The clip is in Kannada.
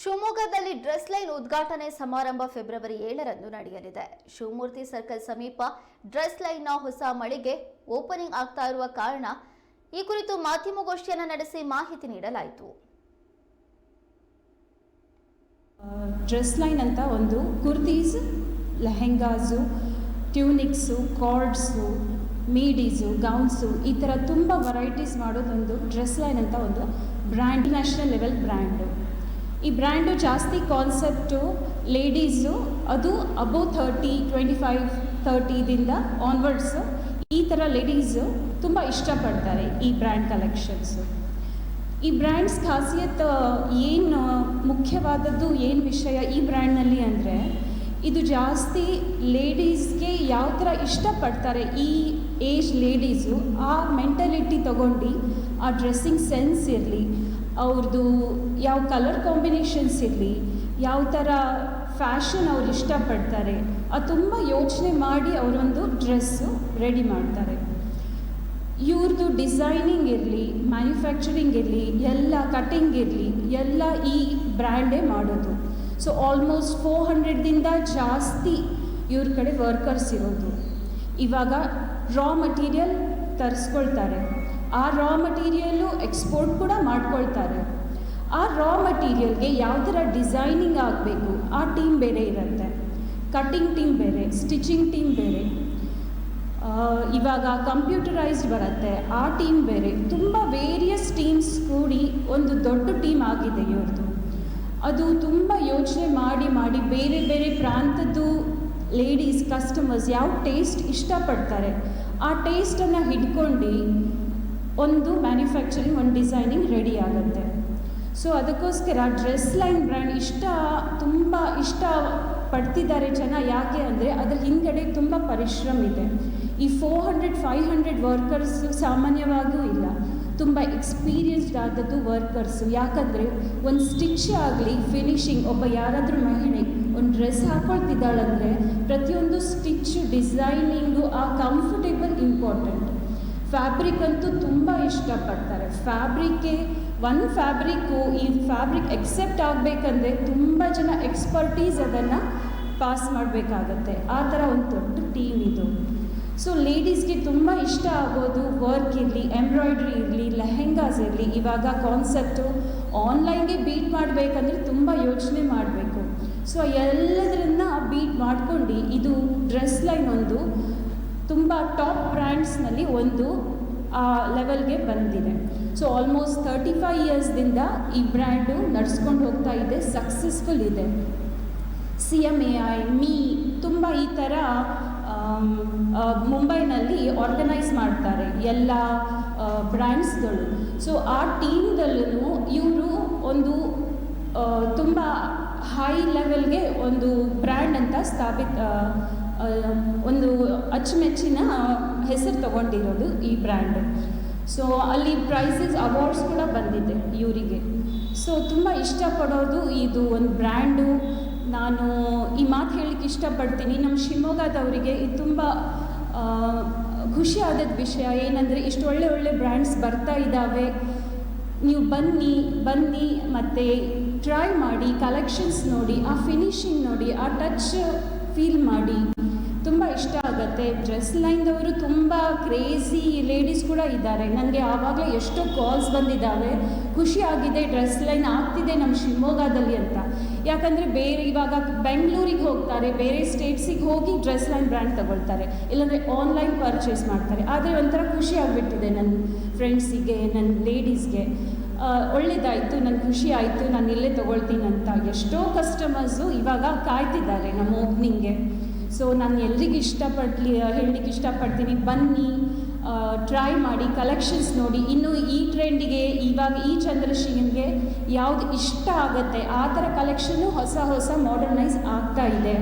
ಶಿವಮೊಗ್ಗದಲ್ಲಿ ಡ್ರೆಸ್ ಲೈನ್ ಉದ್ಘಾಟನೆ ಸಮಾರಂಭ ಫೆಬ್ರವರಿ ಏಳರಂದು ನಡೆಯಲಿದೆ. ಶಿವಮೂರ್ತಿ ಸರ್ಕಲ್ ಸಮೀಪ ಡ್ರೆಸ್ ಲೈನ್ನ ಹೊಸ ಮಳಿಗೆ ಓಪನಿಂಗ್ ಆಗ್ತಾ ಇರುವ ಕಾರಣ ಈ ಕುರಿತು ಮಾಧ್ಯಮಗೋಷ್ಠಿಯನ್ನು ನಡೆಸಿ ಮಾಹಿತಿ ನೀಡಲಾಯಿತು. ಡ್ರೆಸ್ ಲೈನ್ ಅಂತ ಒಂದು kurtis, lehengas, tunics cords midis, gowns ಈ ಥರ ತುಂಬ ವೆರೈಟೀಸ್ ಮಾಡೋದೊಂದು ಡ್ರೆಸ್ ಲೈನ್ ಅಂತ ಒಂದು ಬ್ರ್ಯಾಂಡ್ ನ್ಯಾಷನಲ್ ಲೆವೆಲ್ ಬ್ರ್ಯಾಂಡು. ಈ ಬ್ರ್ಯಾಂಡು ಜಾಸ್ತಿ ಕಾನ್ಸೆಪ್ಟು ಲೇಡೀಸು, ಅದು ಅಬೋ ಥರ್ಟಿ, ಟ್ವೆಂಟಿ ಫೈವ್ ತರ್ಟಿದಿಂದ ಆನ್ವರ್ಡ್ಸು. ಈ ಥರ ಲೇಡೀಸು ತುಂಬ ಇಷ್ಟಪಡ್ತಾರೆ ಈ ಬ್ರ್ಯಾಂಡ್ ಕಲೆಕ್ಷನ್ಸು. ಈ ಬ್ರ್ಯಾಂಡ್ಸ್ ಖಾಸಿಯತ್, ಏನು ಮುಖ್ಯವಾದದ್ದು, ಏನು ವಿಷಯ ಈ ಬ್ರ್ಯಾಂಡ್ನಲ್ಲಿ ಅಂದರೆ, ಇದು ಜಾಸ್ತಿ ಲೇಡೀಸ್ಗೆ ಯಾವ ಥರ ಇಷ್ಟಪಡ್ತಾರೆ ಈ ಏಜ್ ಲೇಡೀಸು, ಆ ಮೆಂಟಲಿಟಿ ತಗೊಂಡು, ಆ ಡ್ರೆಸ್ಸಿಂಗ್ ಸೆನ್ಸ್ ಇರಲಿ ಅವ್ರದ್ದು ಯಾವ ಕಲರ್ ಕಾಂಬಿನೇಷನ್ಸ್ ಇರಲಿ, ಯಾವ ಥರ ಫ್ಯಾಷನ್ ಅವ್ರು ಇಷ್ಟಪಡ್ತಾರೆ, ಅದು ತುಂಬ ಯೋಚನೆ ಮಾಡಿ ಅವರೊಂದು ಡ್ರೆಸ್ಸು ರೆಡಿ ಮಾಡ್ತಾರೆ. ಇವ್ರದ್ದು ಡಿಸೈನಿಂಗ್ ಇರಲಿ ಮ್ಯಾನುಫ್ಯಾಕ್ಚರಿಂಗ್ ಇರಲಿ, ಎಲ್ಲ ಕಟಿಂಗ್ ಇರಲಿ, ಎಲ್ಲ ಈ ಬ್ರ್ಯಾಂಡೇ ಮಾಡೋದು. ಸೊ ಆಲ್ಮೋಸ್ಟ್ ಫೋರ್ ಹಂಡ್ರೆಡ್ದಿಂದ ಜಾಸ್ತಿ ಇವ್ರ ಕಡೆ ವರ್ಕರ್ಸ್ ಇರೋದು. ಇವಾಗ ರಾ ಮಟೀರಿಯಲ್ ತರಿಸ್ಕೊಳ್ತಾರೆ. ಆ ರಾ ಮಟೀರಿಯಲ್ಲು ಎಕ್ಸ್ಪೋರ್ಟ್ ಕೂಡ ಮಾಡ್ಕೊಳ್ತಾರೆ. ಆ ರಾ ಮಟೀರಿಯಲ್ಗೆ ಯಾವ ಥರ ಡಿಸೈನಿಂಗ್ ಆಗಬೇಕು, ಆ ಟೀಮ್ ಬೇರೆ ಇರುತ್ತೆ. ಕಟ್ಟಿಂಗ್ ಟೀಮ್ ಬೇರೆ ಸ್ಟಿಚಿಂಗ್ ಟೀಮ್ ಬೇರೆ. ಇವಾಗ ಕಂಪ್ಯೂಟರೈಸ್ಡ್ ಬರುತ್ತೆ, ಆ ಟೀಮ್ ಬೇರೆ. ತುಂಬ ವೇರಿಯಸ್ ಟೀಮ್ಸ್ ಕೂಡಿ ಒಂದು ದೊಡ್ಡ ಟೀಮ್ ಆಗಿದೆ ಇವ್ರದ್ದು ಅದು ತುಂಬ ಯೋಚನೆ ಮಾಡಿ ಮಾಡಿ ಬೇರೆ ಬೇರೆ ಪ್ರಾಂತದ್ದು ಲೇಡೀಸ್ ಕಸ್ಟಮರ್ಸ್ ಯಾವ ಟೇಸ್ಟ್ ಇಷ್ಟಪಡ್ತಾರೆ, ಆ ಟೇಸ್ಟನ್ನು ಹಿಡ್ಕೊಂಡು ಒಂದು ಮ್ಯಾನುಫ್ಯಾಕ್ಚರಿಂಗ್ ಒಂದು ಡಿಸೈನಿಂಗ್ ರೆಡಿ ಆಗುತ್ತೆ. ಸೊ ಅದಕ್ಕೋಸ್ಕರ ಡ್ರೆಸ್ ಲೈನ್ ಬ್ರ್ಯಾಂಡ್ ಇಷ್ಟ, ತುಂಬ ಇಷ್ಟ ಪಡ್ತಿದ್ದಾರೆ ಜನ ಯಾಕೆ ಅಂದರೆ ಅದ್ರ ಹಿಂದಡೆ ತುಂಬ ಪರಿಶ್ರಮ ಇದೆ. ಈ four hundred five hundred workers ಸಾಮಾನ್ಯವಾಗೂ ಇಲ್ಲ. ತುಂಬ ಎಕ್ಸ್ಪೀರಿಯನ್ಸ್ಡ್ ಆದದ್ದು ವರ್ಕರ್ಸು ಯಾಕಂದರೆ ಒಂದು ಸ್ಟಿಚ್ ಆಗಲಿ ಫಿನಿಶಿಂಗ್ ಒಬ್ಬ ಯಾರಾದರೂ ಮಹಿಳೆ ಒಂದು ಡ್ರೆಸ್ ಹಾಕೊಳ್ತಿದ್ದಾಳಂದರೆ ಪ್ರತಿಯೊಂದು ಸ್ಟಿಚ್ಚು ಡಿಸೈನಿಂಗು ಆ ಕಂಫರ್ಟೇಬಲ್ ಇಂಪಾರ್ಟೆಂಟ್ ಫ್ಯಾಬ್ರಿಕ್ ಅಂತೂ ತುಂಬ ಇಷ್ಟಪಡ್ತಾರೆ. ಫ್ಯಾಬ್ರಿಕ್ಗೆ ಒನ್ ಫ್ಯಾಬ್ರಿಕ್ಕು ಈ ಫ್ಯಾಬ್ರಿಕ್ ಎಕ್ಸೆಪ್ಟ್ ಆಗಬೇಕಂದ್ರೆ ತುಂಬ ಜನ ಎಕ್ಸ್ಪರ್ಟೀಸ್ ಅದನ್ನು ಪಾಸ್ ಮಾಡಬೇಕಾಗತ್ತೆ. ಆ ಥರ ಒಂದು ದೊಡ್ಡ ಟೀಮ್ ಇದು. ಸೊ ಲೇಡೀಸ್ಗೆ ತುಂಬ ಇಷ್ಟ ಆಗೋದು ವರ್ಕ್ ಇರಲಿ ಎಂಬ್ರಾಯ್ಡ್ರಿ ಇರಲಿ, ಲೆಹೆಂಗಾಸ್ ಇರಲಿ. ಇವಾಗ ಕಾನ್ಸೆಪ್ಟು ಆನ್ಲೈನ್ಗೆ ಬೀಟ್ ಮಾಡಬೇಕಂದ್ರೆ ತುಂಬ ಯೋಚನೆ ಮಾಡಬೇಕು. ಸೊ ಎಲ್ಲದರನ್ನ ಬೀಟ್ ಮಾಡ್ಕೊಂಡು ಇದು ಡ್ರೆಸ್ ಲೈನ್ ಒಂದು ತುಂಬ ಟಾಪ್ ಬ್ರ್ಯಾಂಡ್ಸ್ನಲ್ಲಿ ಒಂದು, ಆ, ಲೆವೆಲ್ಗೆ ಬಂದಿದೆ. ಸೊ ಆಲ್ಮೋಸ್ಟ್ ತರ್ಟಿ ಫೈವ್ ಇಯರ್ಸ್ದಿಂದ ಈ ಬ್ರ್ಯಾಂಡು ನಡೆಸ್ಕೊಂಡು ಹೋಗ್ತಾ ಇದೆ ಸಕ್ಸಸ್ಫುಲ್ ಇದೆ. ಸಿ ಎಂ ಎ ಐ ಮೀ, ತುಂಬ ಈ ಥರ ಮುಂಬೈನಲ್ಲಿ ಆರ್ಗನೈಸ್ ಮಾಡ್ತಾರೆ ಎಲ್ಲ ಬ್ರ್ಯಾಂಡ್ಸ್ಗಳು. ಸೊ ಆ ಟೀಮ್ದಲ್ಲೂ ಇವರು ಒಂದು ತುಂಬ ಹೈ ಲೆವೆಲ್ಗೆ ಒಂದು ಬ್ರ್ಯಾಂಡ್ ಅಂತ ಸ್ಥಾಪಿತ ಒಂದು ಅಚ್ಚುಮೆಚ್ಚಿನ ಹೆಸರು ತಗೊಂಡಿರೋದು ಈ ಬ್ರ್ಯಾಂಡ್ ಸೊ ಅಲ್ಲಿ ಪ್ರೈಸಸ್ ಅವಾರ್ಡ್ಸ್ ಕೂಡ ಬಂದಿದೆ ಇವರಿಗೆ. ಸೊ ತುಂಬ ಇಷ್ಟಪಡೋದು ಇದು ಒಂದು ಬ್ರ್ಯಾಂಡು ನಾನು ಈ ಮಾತು ಹೇಳಲಿಕ್ಕೆ ಇಷ್ಟಪಡ್ತೀನಿ. ನಮ್ಮ ಶಿವಮೊಗ್ಗದವರಿಗೆ ಇದು ತುಂಬ ಖುಷಿ ವಿಷಯ. ಏನಂದರೆ ಇಷ್ಟು ಒಳ್ಳೆ ಒಳ್ಳೆ ಬ್ರ್ಯಾಂಡ್ಸ್ ಬರ್ತಾ ಇದ್ದಾವೆ ನೀವು ಬನ್ನಿ ಬನ್ನಿ ಮತ್ತು ಟ್ರೈ ಮಾಡಿ ಕಲೆಕ್ಷನ್ಸ್ ನೋಡಿ, ಆ ಫಿನಿಶಿಂಗ್ ನೋಡಿ, ಆ ಟಚ್ ಫೀಲ್ ಮಾಡಿ. ತುಂಬ ಇಷ್ಟ ಆಗುತ್ತೆ. ಡ್ರೆಸ್ ಲೈನ್ದವರು ತುಂಬ ಕ್ರೇಜಿ ಲೇಡೀಸ್ ಕೂಡ ಇದ್ದಾರೆ. ನನಗೆ ಆವಾಗಲೇ ಎಷ್ಟೋ ಕಾಲ್ಸ್ ಬಂದಿದ್ದಾವೆ. ಖುಷಿ ಆಗಿದೆ, ಡ್ರೆಸ್ ಲೈನ್ ಆಗ್ತಿದೆ ನಮ್ಮ ಶಿವಮೊಗ್ಗದಲ್ಲಿ ಅಂತ. ಯಾಕಂದರೆ ಬೇರೆ ಇವಾಗ ಬೆಂಗಳೂರಿಗೆ ಹೋಗ್ತಾರೆ, ಬೇರೆ ಸ್ಟೇಟ್ಸಿಗೆ ಹೋಗಿ ಡ್ರೆಸ್ ಲೈನ್ ಬ್ರ್ಯಾಂಡ್ ತಗೊಳ್ತಾರೆ. ಇಲ್ಲಾಂದರೆ ಆನ್ಲೈನ್ ಪರ್ಚೇಸ್ ಮಾಡ್ತಾರೆ. ಆದರೆ ಒಂಥರ ಖುಷಿ ಆಗಿಬಿಟ್ಟಿದೆ ನನ್ನ ಫ್ರೆಂಡ್ಸಿಗೆ ನನ್ನ ಲೇಡೀಸ್ಗೆ. ಒಳ್ಳೇದಾಯಿತು, ನನಗೆ ಖುಷಿ ಆಯಿತು, ನಾನು ಇಲ್ಲೇ ತೊಗೊಳ್ತೀನಿ ಅಂತ. ಎಷ್ಟೋ ಕಸ್ಟಮರ್ಸು ಇವಾಗ ಕಾಯ್ತಿದ್ದಾರೆ ನಮ್ಮ ಓಪ್ನಿಂಗ್ಗೆ. ಸೊ ನಾನು ಎಲ್ರಿಗೂ ಇಷ್ಟಪಡ್ಲಿ ಹೇಳಲಿಕ್ಕೆ ಇಷ್ಟಪಡ್ತೀನಿ. ಬನ್ನಿ ಟ್ರೈ ಮಾಡಿ ಕಲೆಕ್ಷನ್ಸ್ ನೋಡಿ. ಇನ್ನು ಈ ಟ್ರೆಂಡಿಗೆ ಇವಾಗ ಈ ಚಂದ್ರಶೀಲನ್ಗೆ ಯಾವುದು ಇಷ್ಟ ಆಗುತ್ತೆ, ಆ ಥರ ಕಲೆಕ್ಷನ್ನು ಹೊಸ ಹೊಸ ಮಾಡರ್ನೈಸ್ ಆಗ್ತಾ ಇದೆ.